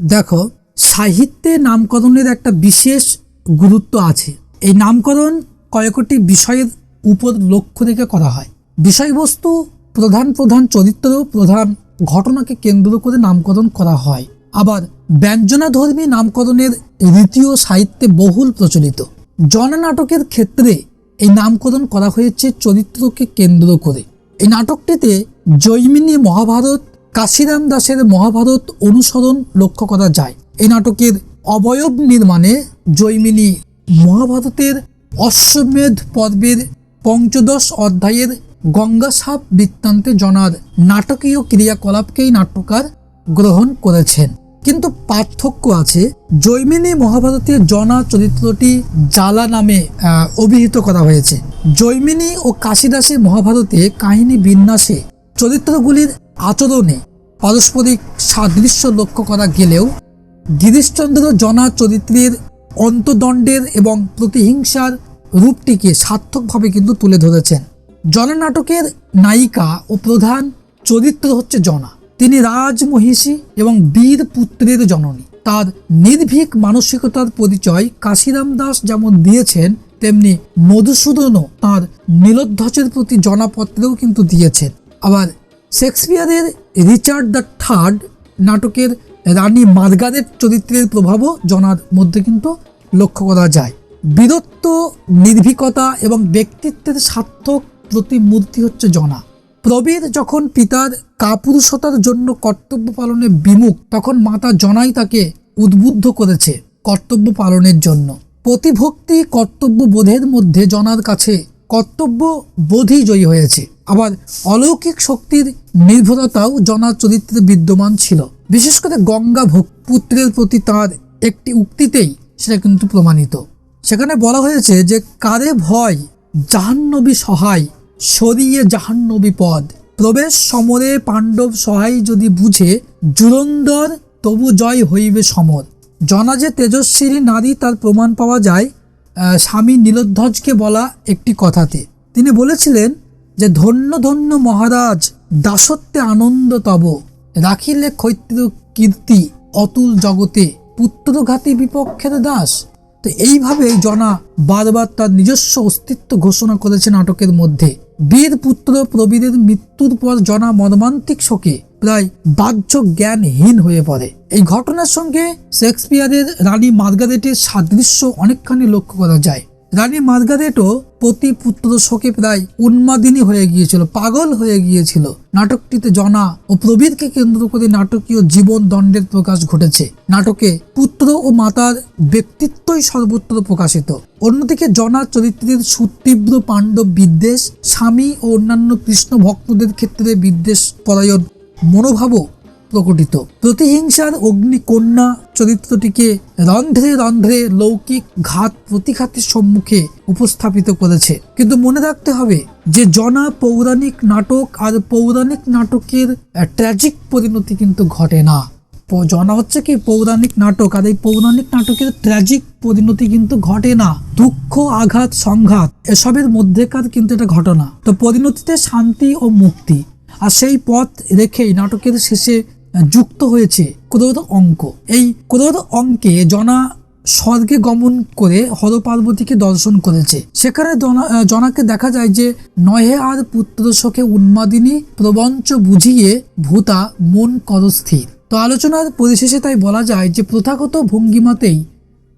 দেখো, সাহিত্যে নামকরণের একটা বিশেষ গুরুত্ব আছে। এই নামকরণ কয়েকটি বিষয়ের উপর লক্ষ্য রেখে করা হয়। বিষয়বস্তু প্রধান প্রধান চরিত্র প্রধান ঘটনাকে কেন্দ্র করে নামকরণ করা হয়। আবার ব্যঞ্জনাধর্মী নামকরণের রীতিও সাহিত্যে বহুল প্রচলিত। জননাটকের ক্ষেত্রে এই নামকরণ করা হয়েছে চরিত্রকে কেন্দ্র করে। এই নাটকটিতে জৈমিনী মহাভারত কাশিরাম দাসের মহাভারত অনুসরণ লক্ষ্য করা যায়। এই নাটকের অবয়ব নির্মাণে জৈমিনী মহাভারতের অশ্বমেধ পর্বের পঞ্চদশ অধ্যায়ের গঙ্গাসাপ বৃত্তান্তে জনার নাটকীয় ক্রিয়াকলাপকেই নাট্যকার গ্রহণ করেছেন। কিন্তু পার্থক্য আছে জৈমিনী মহাভারতের জনা চরিত্রটি জ্বালা নামে অভিহিত করা হয়েছে। জৈমিনী ও কাশিদাসের মহাভারতে কাহিনী বিন্যাসে চরিত্রগুলির আচরণে পারস্পরিক সাদৃশ্য লক্ষ্য করা গেলেও গিরিশচন্দ্র জনা চরিত্রের অন্তদণ্ডের এবং প্রতিহিংসার রূপটিকে সার্থকভাবে কিন্তু তুলে ধরেছেন। জনা নাটকের নায়িকা ও প্রধান চরিত্র হচ্ছে জনা। তিনি রাজমহিষী এবং বীর পুত্রের জননী। তার নির্ভীক মানসিকতার পরিচয় কাশিরাম দাস যেমন দিয়েছেন, তেমনি মধুসূদনও তার নীলোধ্বজের প্রতি জনাপত্রেও কিন্তু দিয়েছেন। আবার শেক্সপিয়ারের রিচার্ড দ্য থার্ড নাটকের রানী মার্গারেট চরিত্রের প্রভাবও জনার মধ্যে কিন্তু লক্ষ্য করা যায়। বীরত্ব, নির্ভীকতা এবং ব্যক্তিত্বের সার্থক প্রতিমূর্তি হচ্ছে জনা। প্রবীর যখন পিতার কাপুরুষতার জন্য কর্তব্য পালনে বিমুখ, তখন মাতা জনাই তাকে উদ্বুদ্ধ করেছে কর্তব্য পালনের জন্য। প্রতিভক্তি কর্তব্য বোধের মধ্যে জনার কাছে কর্তব্য বোধই জয়ী হয়েছে। আবার অলৌকিক শক্তির নির্ভরতাও জনার চরিত্রে বিদ্যমান ছিল। বিশেষ করে গঙ্গা ভোগ পুত্রের প্রতি তার একটি উক্তিতেই সেটা কিন্তু প্রমাণিত। সেখানে বলা হয়েছে যে, কারে ভয়, জাহান্নবী সহায়, সরিয়ে জাহান্নবী পদ। প্রবেশ সমরে পাণ্ডব সহায় যদি বুঝে, জুরন্দর তবু জয় হইবে সমর। জনা যে তেজস্বিনী নারী তার প্রমাণ পাওয়া যায় স্বামী নীলোধ্বজকে বলা একটি কথাতে। তিনি বলেছিলেন যে, ধন্য ধন্য মহারাজ, দাসত্বে আনন্দ তব। রাখিলে ক্ষৈত্র কীর্তি অতুল জগতে, পুত্রঘাতী বিপক্ষের দাস। তো এইভাবে জনা বারবার তার নিজস্ব অস্তিত্ব ঘোষণা করেছে নাটকের মধ্যে। বীর পুত্র প্রবীরের মৃত্যুর পর জনা মর্মান্তিক শোকে প্রায় বাহ্য জ্ঞানহীন হয়ে পড়ে। এই ঘটনার সঙ্গে শেক্সপিয়ারের রানী মার্গারেটের সাদৃশ্য অনেকখানি লক্ষ্য করা যায়। রানী মার্গারেটও প্রতি পুত্র শোকে প্রায় উন্মাদিনী হয়ে গিয়েছিল, পাগল হয়ে গিয়েছিল। নাটকটিতে জনা ও প্রবীরকে কেন্দ্র করে নাটকীয় জীবন দণ্ডের প্রকাশ ঘটেছে। নাটকে পুত্র ও মাতার ব্যক্তিত্বই সর্বত্র প্রকাশিত। অন্যদিকে জনা চরিত্রের সুতীব্র পাণ্ডব বিদ্বেষ, স্বামী ও অন্যান্য কৃষ্ণ ভক্তদের ক্ষেত্রে বিদ্বেষ পরায়ণ মনোভাবও প্রকটিত। প্রতিহিংসার অগ্নিকন্যা চরিত্রটিকে রন্ধ্রে রন্ধ্রে লৌকিক ঘাত প্রতিঘাতের সম্মুখে উপস্থাপিত করেছে। কিন্তু মনে রাখতে হবে যে জনা পৌরাণিক নাটক আর পৌরাণিক নাটকের ট্র্যাজিক পরিণতি কিন্তু ঘটে না। জনা হচ্ছে কি পৌরাণিক নাটক আর এই পৌরাণিক নাটকের ট্র্যাজিক পরিণতি কিন্তু ঘটে না। দুঃখ, আঘাত, সংঘাত, এসবের মধ্যেকার কিন্তু এটা ঘটনা। তো পরিণতিতে শান্তি ও মুক্তি। আর সেই পথ রেখেই নাটকের শেষে যুক্ত হয়েছে ক্রোধ অঙ্ক। এই ক্রোধ অঙ্কে জনা স্বর্গে গমন করে হর পার্বতীকে দর্শন করেছে। সেখানে জনা- জনাকে দেখা যায় যে নহে আর পুত্র শোকে উন্মাদিনী প্রবঞ্চ বুঝিয়ে ভূতা মন করস্থির তো আলোচনার পরিশেষে তাই বলা যায় যে প্রথাগত ভঙ্গিমাতেই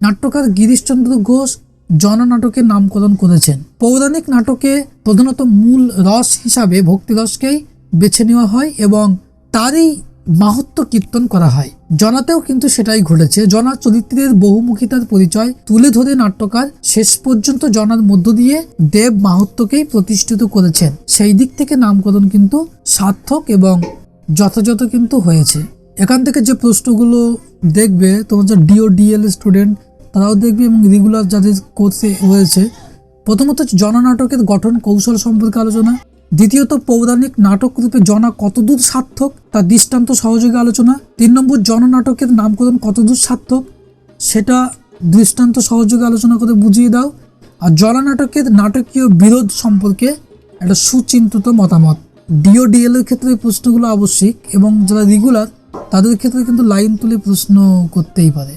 নাট্যকার গিরিশচন্দ্র ঘোষ জননাটকের নামকরণ করেছেন। পৌরাণিক নাটকে প্রধানত মূল রস হিসাবে ভক্তিরসকেই বেছে নেওয়া হয় এবং তারই মাহাত্ম কীর্তন করা হয়। জনাতেও কিন্তু সেটাই ঘটেছে। জনা চরিত্রের বহুমুখিতার পরিচয় তুলে ধরে নাট্যকার শেষ পর্যন্ত জনার মধ্য দিয়ে দেব মাহাত্মকেই প্রতিষ্ঠিত করেছেন। সেই দিক থেকে নামকরণ কিন্তু সার্থক এবং যথাযথ কিন্তু হয়েছে। এখান থেকে যে প্রশ্নগুলো দেখবে, তোমার যা ডিও ডিএল স্টুডেন্ট তারাও দেখবে এবং রেগুলার যাদের কোর্সে রয়েছে, প্রথমত জননাটকের গঠন কৌশল সম্পর্কে আলোচনা দ্বিতীয়ত, পৌরাণিক নাটক রূপে জনা কতদূর সার্থক তার দৃষ্টান্ত সহযোগে আলোচনা। তিন নম্বর, জননাটকের নামকরণ কতদূর সার্থক সেটা দৃষ্টান্ত সহযোগে আলোচনা করে বুঝিয়ে দাও। আর জননাটকের নাটকীয় বিরোধ সম্পর্কে একটা সুচিন্তিত মতামত। ডিও ডিএল এর ক্ষেত্রে প্রশ্নগুলো আবশ্যিক এবং যারা রেগুলার তাদের ক্ষেত্রে কিন্তু লাইন তুলে প্রশ্ন করতেই পারে।